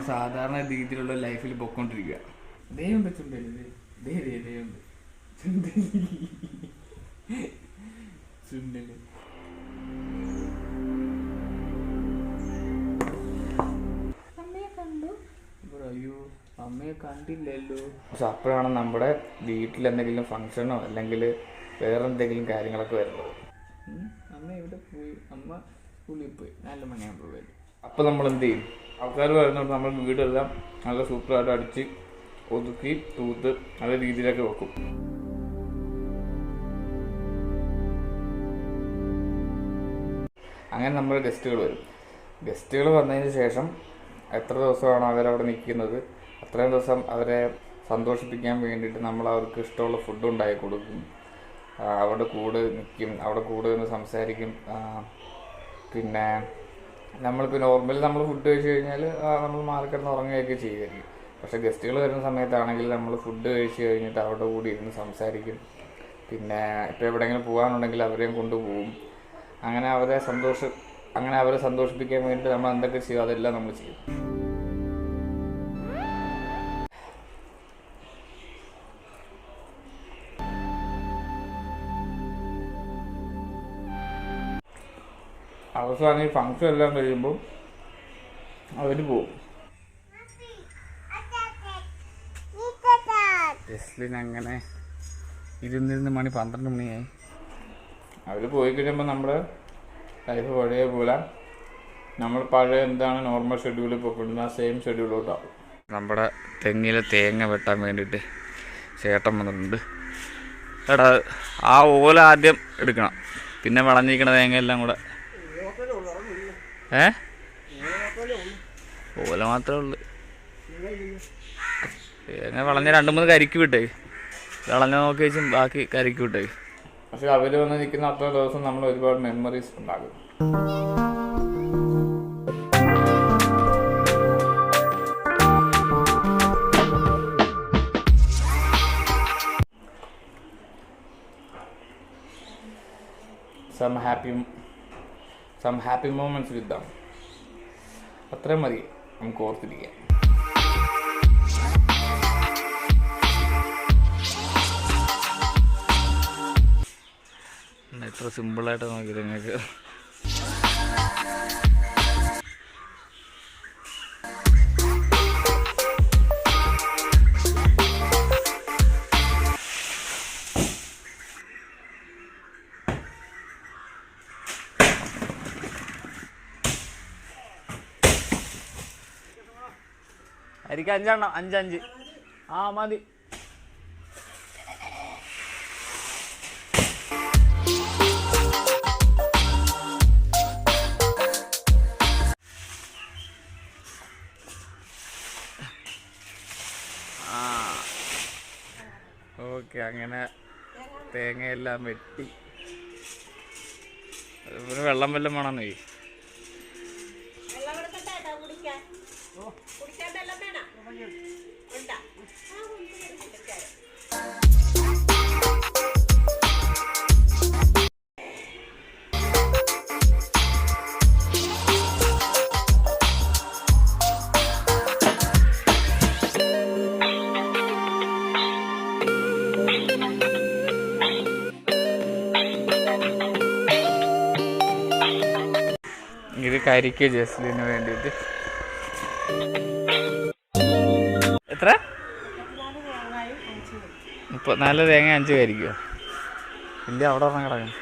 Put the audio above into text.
സാധാരണ രീതിയിലുള്ള ലൈഫിൽ പൊക്കോണ്ടിരിക്കുക ദൈവം ചുണ്ടല്ലേ ദേ ദേ ദൈവം ചുണ്ടൽ. അയ്യോ അമ്മയെ കണ്ടില്ലല്ലോ. പക്ഷെ അപ്പോഴാണ് നമ്മുടെ വീട്ടിൽ എന്തെങ്കിലും ഫംഗ്ഷനോ അല്ലെങ്കിൽ വേറെ എന്തെങ്കിലും കാര്യങ്ങളൊക്കെ വരുന്നത്. അമ്മ ഇവിടെ പോയി? അമ്മ സ്കൂളിൽ പോയി. നാല് മണിയാകുമ്പോൾ വരും. അപ്പോൾ നമ്മൾ എന്ത് ചെയ്യും ആൾക്കാർ പറയുന്നുണ്ട് നമ്മൾ വീടെല്ലാം നല്ല സൂപ്പറായിട്ട് അടിച്ച് ഒതുക്കി തൂത്ത് നല്ല രീതിയിലൊക്കെ വെക്കും. അങ്ങനെ നമ്മൾ ഗസ്റ്റുകൾ വരും. ഗസ്റ്റുകൾ വന്നതിന് ശേഷം എത്ര ദിവസമാണ് അവരവിടെ നിൽക്കുന്നത്? അത്രയും ദിവസം അവരെ സന്തോഷിപ്പിക്കാൻ വേണ്ടിയിട്ട് നമ്മൾ അവർക്ക് ഇഷ്ടമുള്ള ഫുഡ് ഉണ്ടാക്കി കൊടുക്കും. അവിടെ കൂടെ നിൽക്കും അവിടെ കൂടെ നിന്ന് സംസാരിക്കും. പിന്നെ നമ്മളിപ്പോൾ നോർമലി നമ്മൾ ഫുഡ് കഴിച്ചു കഴിഞ്ഞാൽ നമ്മൾ മാറിക്കിടന്ന് ഉറങ്ങുകയൊക്കെ ചെയ്യുമായിരിക്കും. പക്ഷെ ഗസ്റ്റുകൾ വരുന്ന സമയത്താണെങ്കിൽ നമ്മൾ ഫുഡ് കഴിച്ച് കഴിഞ്ഞിട്ട് അവിടെ കൂടി ഇരുന്ന് സംസാരിക്കും. പിന്നെ ഇപ്പോൾ എവിടെയെങ്കിലും പോകാനുണ്ടെങ്കിൽ അവരെയും കൊണ്ടുപോകും അങ്ങനെ അവരെ സന്തോഷം അങ്ങനെ അവരെ സന്തോഷിപ്പിക്കാൻ വേണ്ടിയിട്ട് നമ്മൾ എന്തൊക്കെ ചെയ്യും അതെല്ലാം നമ്മൾ ചെയ്യും. അവസാനം ഈ ഫങ്ഷൻ എല്ലാം കഴിയുമ്പോൾ അവർ പോവും. അങ്ങനെ ഇരുന്നിരുന്ന് മണി പന്ത്രണ്ട് മണിയായി. അവർ പോയി കഴിയുമ്പോൾ നമ്മുടെ ലൈഫ് പഴയ പോലെ നമ്മൾ പഴയ എന്താണ് നോർമൽ ഷെഡ്യൂളിൽ പോയിക്കൊണ്ടിരുന്ന ആ സെയിം ഷെഡ്യൂളിലോട്ടാവും നമ്മുടെ തെങ്ങിലെ തേങ്ങ വെട്ടാൻ വേണ്ടിയിട്ട് ചേട്ടൻ വന്നിട്ടുണ്ട്. എടാ ആ ഓല ആദ്യം എടുക്കണം. പിന്നെ വളഞ്ഞിരിക്കുന്ന തേങ്ങ എല്ലാം കൂടെ ഏ? ഓല മാത്രമേ ഉള്ളൂ. അങ്ങനെ വളഞ്ഞ രണ്ട് മൂന്ന് കരിക്ക് വിട്ടേ. വളഞ്ഞ നോക്കി വെച്ചും ബാക്കി കരിക്ക് വിട്ടേ. പക്ഷെ അവർ വന്ന് നിൽക്കുന്ന അത്ര ദിവസം നമ്മൾ ഒരുപാട് മെമ്മറീസ് ഉണ്ടാകും. Some happy some happy moments with them അത്രയും മതി. നമുക്ക് ഓർത്തിരിക്കാൻ എത്ര സിമ്പിളായിട്ട് നോക്കി നിങ്ങൾക്ക്. എനിക്ക് അഞ്ചെണ്ണം അഞ്ചഞ്ച്. ആ മതി. ഓക്കെ അങ്ങനെ തേങ്ങയെല്ലാം വെട്ടി. വെള്ളം വല്ലതും വേണമെന്നേ ഇത് കരിക്ക് ജസ്ലിന് വേണ്ടിയിട്ട്. എത്ര? മുപ്പത്തിനാല് തേങ്ങ അഞ്ച് കരിക്കോ ഇല്ല അവിടെ കിടക്കും